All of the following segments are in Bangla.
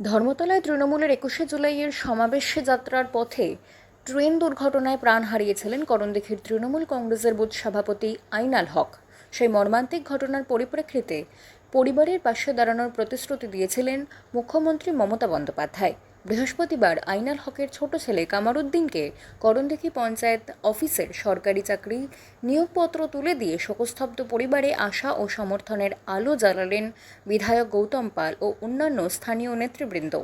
ধর্মতলায় তৃণমূলের একুশে জুলাইয়ের সমাবেশে যাত্রার পথে ট্রেন দুর্ঘটনায় প্রাণ হারিয়েছিলেন করণদেখির তৃণমূল কংগ্রেসের বুথ সভাপতি আইনাল হক। সেই মর্মান্তিক ঘটনার পরিপ্রেক্ষিতে পরিবারের পাশে দাঁড়ানোর প্রতিশ্রুতি দিয়েছিলেন মুখ্যমন্ত্রী মমতা বন্দ্যোপাধ্যায়। বৃহস্পতিবার আইনাল হকের ছোট ছেলে কামারুদ্দিনকে করণদিঘি পঞ্চায়েত অফিসের সরকারি চাকরি নিয়োগপত্র তুলে দিয়ে শোকস্তব্ধ পরিবারে আশা ও সমর্থনের আলো জ্বালালেন বিধায়ক গৌতম পাল ও অন্যান্য স্থানীয় নেতৃবৃন্দ।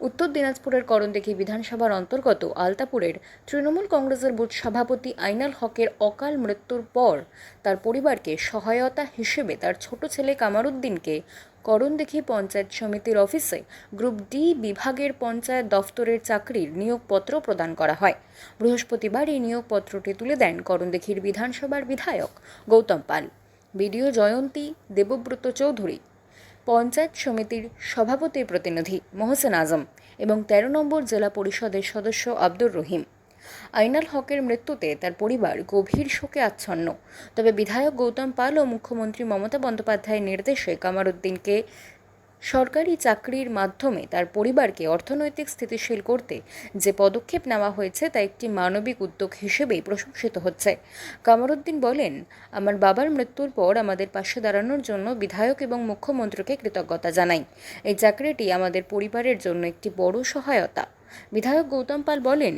উত্তর দিনাজপুরের করণদিঘি বিধানসভার অন্তর্গত আলতাপুরের তৃণমূল কংগ্রেসের বুথ সভাপতি আইনাল হকের অকাল মৃত্যুর পর তার পরিবারকে সহায়তা হিসেবে তার ছোট ছেলে কামারুদ্দিনকে করণদিঘি পঞ্চায়েত সমিতির অফিসে গ্রুপ ডি বিভাগের পঞ্চায়েত দফতরের চাকরির নিয়োগপত্র প্রদান করা হয়। বৃহস্পতিবার এই নিয়োগপত্রটি তুলে দেন করণদিঘির বিধানসভার বিধায়ক গৌতম পাল। বিডিও জয়ন্তী দেবব্রত চৌধুরী। পঞ্চায়েত সমিতির সভাপতির প্রতিনিধি মোহসেন আজম এবং তেরো নম্বর জেলা পরিষদের সদস্য আব্দুর রহিম। আইনাল হকের মৃত্যুতে তার পরিবার গভীর শোকে আচ্ছন্ন। তবে বিধায়ক গৌতম পাল ও মুখ্যমন্ত্রী মমতা বন্দ্যোপাধ্যায়ের নির্দেশে কামারুদ্দিনকে সরকারি চাকরির মাধ্যমে তার পরিবারকে অর্থনৈতিক স্থিতিশীল করতে যে পদক্ষেপ নেওয়া হয়েছে তা একটি মানবিক উদ্যোগ হিসেবেই প্রশংসিত হচ্ছে। কামারুদ্দিন বলেন, আমার বাবার মৃত্যুর পর আমাদের পাশে দাঁড়ানোর জন্য বিধায়ক এবং মুখ্যমন্ত্রীকে কৃতজ্ঞতা জানাই। এই চাকরিটি আমাদের পরিবারের জন্য একটি বড় সহায়তা। বিধায়ক গৌতম পাল বলেন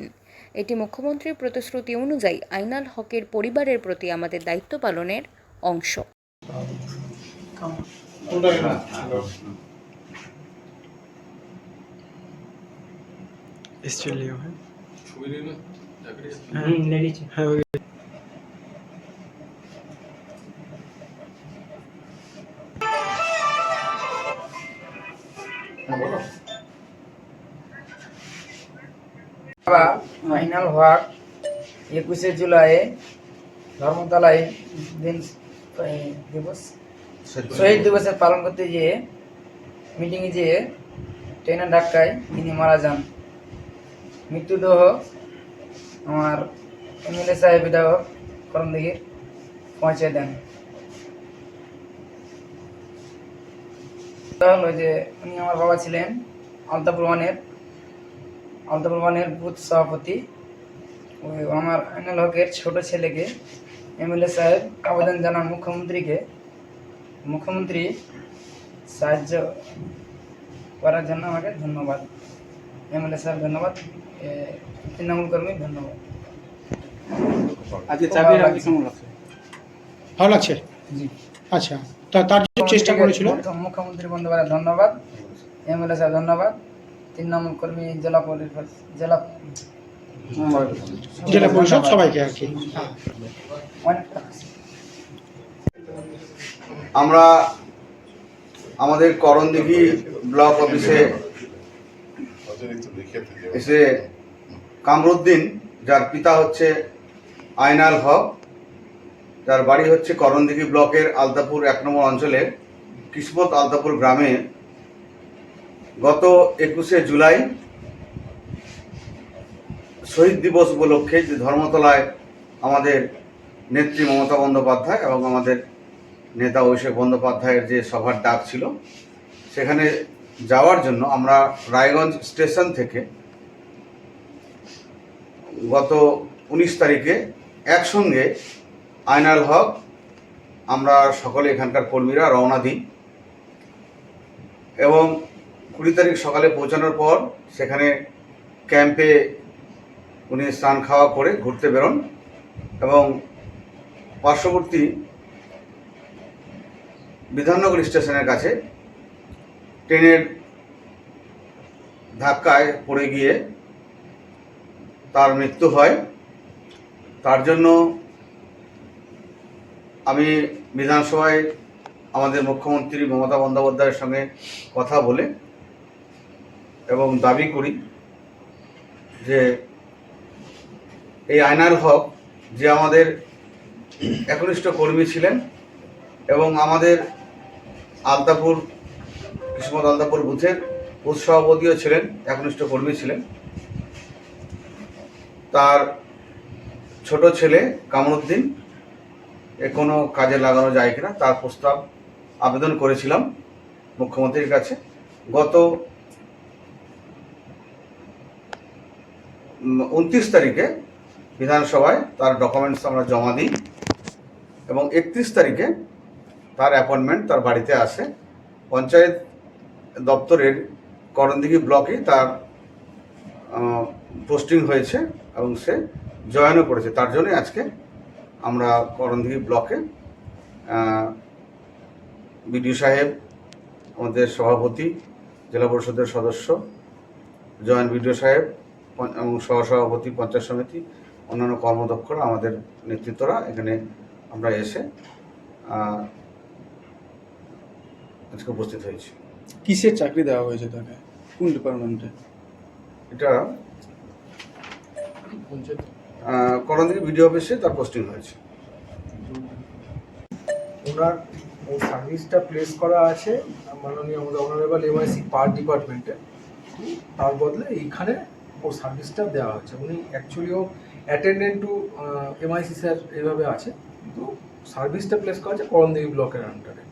এটি মুখ্যমন্ত্রীর প্রতিশ্রুতি অনুযায়ী আইনাল হকের পরিবারের প্রতি আমাদের দায়িত্ব পালনের অংশ। इस ফাইনাল হওয়ার একুশে জুলাই ধর্মতলায় দিন দিবস শহীদ দিবসে। পালন করতে গিয়ে মিটিংয়ে যেয়ে ট্রেনের ধাক্কায় তিনি মারা যান। মৃত্যুদেহ আমার এমএলএ সাহেব বিধায়ক করণদিঘির পৌঁছে দেন। হলো যে উনি আমার বাবা ছিলেন আলতাপুর ওয়ানের ওয়ানের বুথ সভাপতি ওই আমার আইনাল হকের ছোট ছেলেকে এমএলএ সাহেব আবেদন জানান মুখ্যমন্ত্রীকে। মুখ্যমন্ত্রী সাহায্য করার জন্য আমাকে ধন্যবাদ। এমএলএ সাহেব ধন্যবাদ। তৃণমূল কর্মী ধন্যবাদ। লাগছে। ভালো লাগছে? জি। আচ্ছা তা তার চেষ্টা করেছিল? মুখ্য- মুখ্যমন্ত্রী বন্দ্যোপাধ্যায় ধন্যবাদ। এমএলএ সাহেব ধন্যবাদ। তৃণমূল কর্মী জেলা পরিষদ জেলা জেলা পরিষদ সবাইকে আর কি। আমরা আমাদের করণদিঘি ব্লক অফিসে এসে কামরুদ্দিন যার পিতা হচ্ছে আয়নাল হক যার বাড়ি হচ্ছে করণদিঘি ব্লকের আলতাপুর এক নম্বর অঞ্চলের কিসমত আলতাপুর গ্রামে গত একুশে জুলাই শহীদ দিবস উপলক্ষে যে ধর্মতলায় আমাদের নেত্রী মমতা বন্দ্যোপাধ্যায় এবং আমাদের নেতা অভিষেক বন্দ্যোপাধ্যায়ের যে সভার ডাক ছিল, সেখানে যাওয়ার জন্য আমরা রায়গঞ্জ স্টেশন থেকে গত উনিশ তারিখে একসঙ্গে আয়নাল হক, আমরা সকলে এখানকার কর্মীরা রওনা দিই এবং কুড়ি তারিখ সকালে পৌঁছানোর পর সেখানে ক্যাম্পে উনি স্নান খাওয়া করে ঘুরতে বেরোন এবং পার্শ্ববর্তী বিধাননগর স্টেশনের কাছে ট্রেনের ধাক্কায় পড়ে গিয়ে তার মৃত্যু হয়। তার জন্য আমি বিধানসভায় আমাদের মুখ্যমন্ত্রী মমতা বন্দ্যোপাধ্যায়ের সঙ্গে কথা বলে এবং দাবি করি যে এই আয়নার হক যে আমাদের একনিষ্ঠ কর্মী ছিলেন এবং আমাদের আলতাপুর, কিসমত আলতাপুর বুথের বুথ সভাপতিও ছিলেন, একনিষ্ঠ কর্মী ছিলেন। তার ছোট ছেলে কামরুদ্দিন, এ কোনো কাজে লাগানো যায় কিনা তার প্রস্তাব আবেদন করেছিলাম মুখ্যমন্ত্রীর কাছে। গত উনত্রিশ তারিখে বিধানসভায় তার ডকুমেন্টস আমরা জমা দিই এবং একত্রিশ তারিখে তার অ্যাপয়েন্টমেন্ট তার বাড়িতে আসে। পঞ্চায়েত দপ্তরের করণদিঘি ব্লকে তার পোস্টিং হয়েছে এবং সে জয়েনও করেছে। তার জন্যই আজকে আমরা করণদিঘি ব্লকে বিডিও সাহেব, আমাদের সভাপতি, জেলা পরিষদের সদস্য, জয়েন্ট বিডিও সাহেব সহসভাপতি পঞ্চায়েত সমিতি অন্যান্য কর্মদক্ষরা আমাদের নেতৃত্বরা এখানে আমরা এসে আহ, আজকে উপস্থিত হয়েছি। কিসের চাকরি দেওয়া হয়েছে তাকে? কোন ডিপার্টমেন্টে এটা আহ, করণদিঘি বিডিও অফিসে তার পোস্টিং হয়েছে। ওনার ওই সার্ভিসটা প্লেস করা আছে মাননীয় আমাদের অনারেবল এমআইসি পার ডিপার্টমেন্টে তার বদলে এইখানে ওর সার্ভিসটা দেওয়া হচ্ছে উনি অ্যাকচুয়ালিও অ্যাটেন্ডেন্ট টু এমআইসি স্যার এভাবে আছে। কিন্তু সার্ভিসটা প্লেস করা হয়েছে করণদেবী ব্লকের আন্ডারে